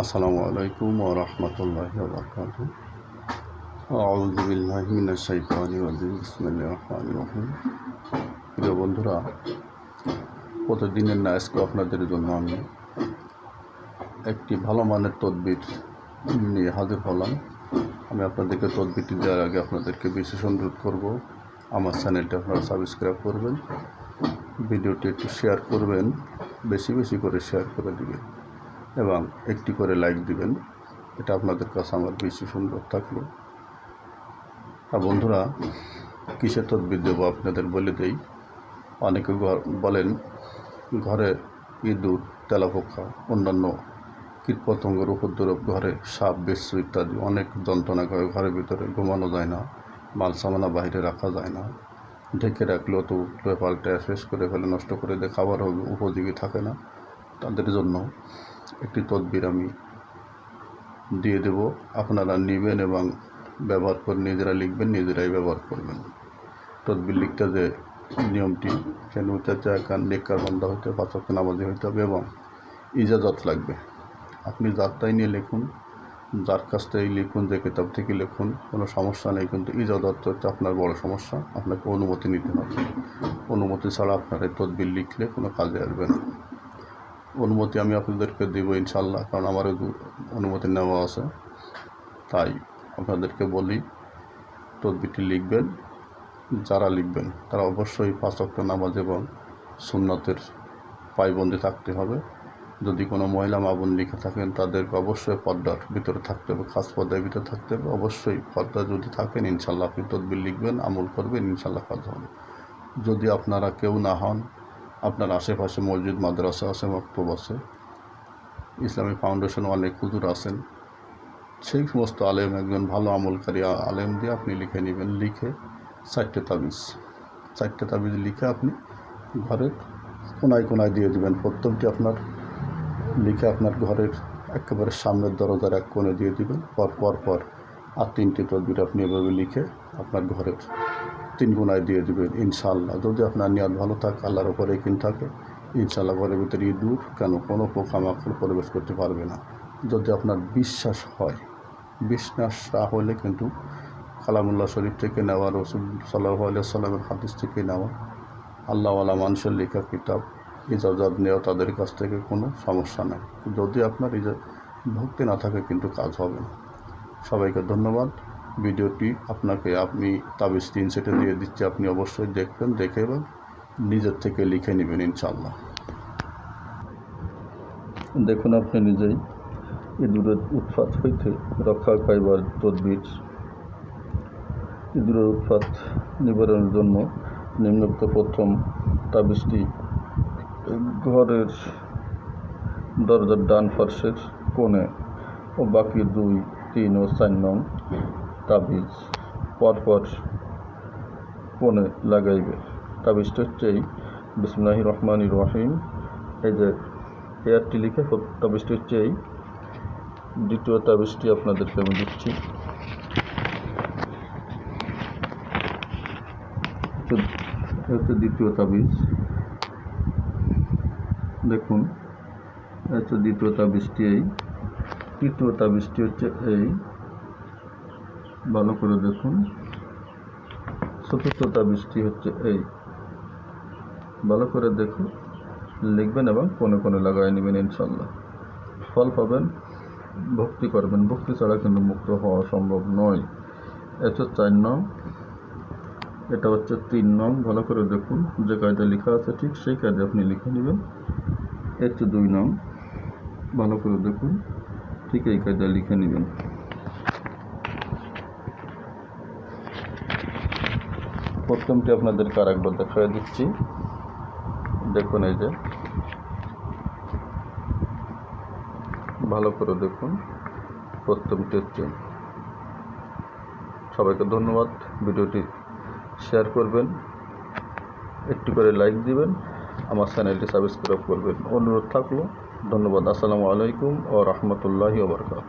আসসালামু আলাইকুম ও রহমতুল্লাহ বরকাত আউযু বিল্লাহি মিনাশ শাইতানির রাজিম। বিসমিল্লাহির রহমানির রহিম। প্রিয় বন্ধুরা, প্রতিদিনের না আজকে আপনাদের জন্য আমি একটি ভালো মানের তদবির নিয়ে হাজির হলাম। আমি আপনাদেরকে তদবিরটি দেওয়ার আগে আপনাদেরকে বিশেষ অনুরোধ করব, আমার চ্যানেলটি আপনারা সাবস্ক্রাইব করবেন, ভিডিওটি একটু শেয়ার করবেন, বেশি বেশি করে শেয়ার করে দিবেন। এবং একটি করে লাইক দিবেন। এটা আপনাদের কাছে আমার বেশি সুন্দর থাকল। আর বন্ধুরা, কিসের তদবির দেবো আপনাদের বলে দেই। অনেকে ঘর, বলেন, ঘরে ইঁদুর, তেলাপোকা, অন্যান্য কীটপতঙ্গের উপদ্রব, ঘরে সাপ বেশু ইত্যাদি অনেক যন্ত্রণা করে ঘরের ভিতরে ঘুমানো যায় না মাল সামানা বাইরে রাখা যায় না। ঢেকে রাখলেও তো উল্টে পাল্টে শেষ করে ফেলে, নষ্ট করে দিয়ে খাবারও উপযোগী থাকে না। তাদের জন্য একটি তদবির আমি দিয়ে দেব। আপনারা নেবেন এবং ব্যবহার করে, নিজেরা লিখবেন, নিজেরাই ব্যবহার করবেন। তদবির লিখতে যে নিয়মটি কেন চাচা কান নেককার বন্ধা হইতে পাঁচক নামাজি হইতে হবে এবং ইজাজত লাগবে। আপনি যাত্রায় নিয়ে লিখুন, যার কাছ থেকে লিখুন, যে কিতাব থেকে লিখুন, কোনো সমস্যা নেই, কিন্তু ইজাজত হচ্ছে আপনার বড় সমস্যা। আপনাকে অনুমতি নিতে হবে। অনুমতি ছাড়া আপনার এই তদবির লিখলে কোনো কাজে আসবে না। অনুমতি আমি আপনাদেরকে দেব ইনশাল্লাহ কারণ আমারও অনুমতি নেওয়া আছে। তাই আপনাদেরকে বলি, তদবিরটি লিখবেন, যারা লিখবেন তারা অবশ্যই পাঁচ অক্ট নামাজ এবং সুন্নতের পাইবন্দি থাকতে হবে। যদি কোনো মহিলা মাবুন লিখে থাকেন, তাদেরকে অবশ্যই পর্দার ভিতরে থাকতে হবে, খাস পর্দার ভিতরে থাকতে হবে। অবশ্যই পর্দা যদি থাকেন ইনশাল্লাহ আপনি তদবির লিখবেন, আমল করবেন ইনশাল্লাহ কাজ হবে। যদি আপনারা কেউ না হন আপনার আশেপাশে মসজিদ, মাদ্রাসা আছে, মক্তব আছে ইসলামিক ফাউন্ডেশন অনেক হুজুর আছেন। সেই সমস্ত আলেম একজন ভালো আমলকারী আলেম দিয়ে আপনি লিখে নেবেন, লিখে চারটে তাবিজ। চারটে তাবিজ লিখে আপনি ঘরের কোনায় কোনায় দিয়ে দেবেন। প্রথমটি আপনার লিখে আপনার ঘরের একেবারে সামনের দরজার এক কোণে দিয়ে দিবেন। পর পর পর আর তিনটি তদবির আপনি এভাবে লিখে আপনার ঘরের তিন গুণায় দিয়ে দেবেন ইনশাল্লাহ যদি আপনার নিয়াদ ভালো থাকে, আল্লাহর উপরে কিন থাকে ইনশাল্লাহ ঘরের ভিতরে ইঁদুর কেন কোনো পোকামাকড় প্রবেশ করতে পারবে না। যদি আপনার বিশ্বাস হয়, বিশ্বাস না হলে কিন্তু কালামুল্লাহ শরীফ থেকে নেওয়া, রসুল সাল্লাহ আলিয়া সাল্লামের হাদিস থেকে নেওয়া, আল্লাহওয়ালা মানুষের লেখা কিতাব, ইজাজত নেওয়া তাদের কাছ থেকে কোনো সমস্যা নেই। যদি আপনার ইজা ভক্তি না থাকে, কিন্তু কাজ হবে না। সবাইকে ধন্যবাদ। ভিডিওটি আপনাকে আপনি তিন সেটে দিয়ে দিচ্ছি, আপনি অবশ্যই দেখবেন, দেখে এবং নিজের থেকে লিখে নেবেন ইনশাল্লাহ দেখুন আপনি নিজেই ইঁদুরের উৎপাত হইতে রক্ষা পাইবার তদবির। ইঁদুরের উৎপাত নিবারণের জন্য নিম্নোক্ত প্রথম তাবিজটি ঘরের দরজার ডান পার্শ্বের কোণে ও বাকি দুই, তিন ও চার নং তাবিজ পরপর কোণে লাগাইবে। তাবিজটা হচ্ছে এই বিসমুল্লাহ রহমান রহিম। এই যে এয়ারটি লিখে তাবিজটি হচ্ছে এই দ্বিতীয় তাবিজটি আপনাদেরকে আমি দিচ্ছি। হচ্ছে দ্বিতীয় তাবিজ। দেখুন হচ্ছে দ্বিতীয় তাবিজটি এই। তৃতীয় তাবিজটি হচ্ছে এই। ভালো করে দেখুন। চতুর্থ তাবিজটি হচ্ছে, এই। ভালো করে দেখুন, লিখবেন এবং কোনে কোনে লাগাই নেবেন ইনশাল্লাহ ফল পাবেন, ভক্তি করবেন। ভক্তি ছাড়া কিন্তু মুক্ত হওয়া সম্ভব নয়। এটা চার নং, এটা হচ্ছে তিন নং। ভালো করে দেখুন, যে কায়দা লেখা আছে ঠিক সেই কায়দা আপনি লিখে নেবেন। হচ্ছে দুই নং, ভালো করে দেখুন, ঠিক এই কায়দা লিখে নেবেন। প্রথমটি আপনাদেরকে আরেকবার দেখাই দিচ্ছি। দেখুন এই যে। ভালো করে দেখুন প্রথমটি হচ্ছে। সবাইকে ধন্যবাদ। ভিডিওটি শেয়ার করবেন, একটু করে লাইক দিবেন, আমার চ্যানেলটি সাবস্ক্রাইব করবেন। অনুরোধ থাকল, ধন্যবাদ। আসসালামু আলাইকুম ও রহমতুল্লাহি ওবরকাত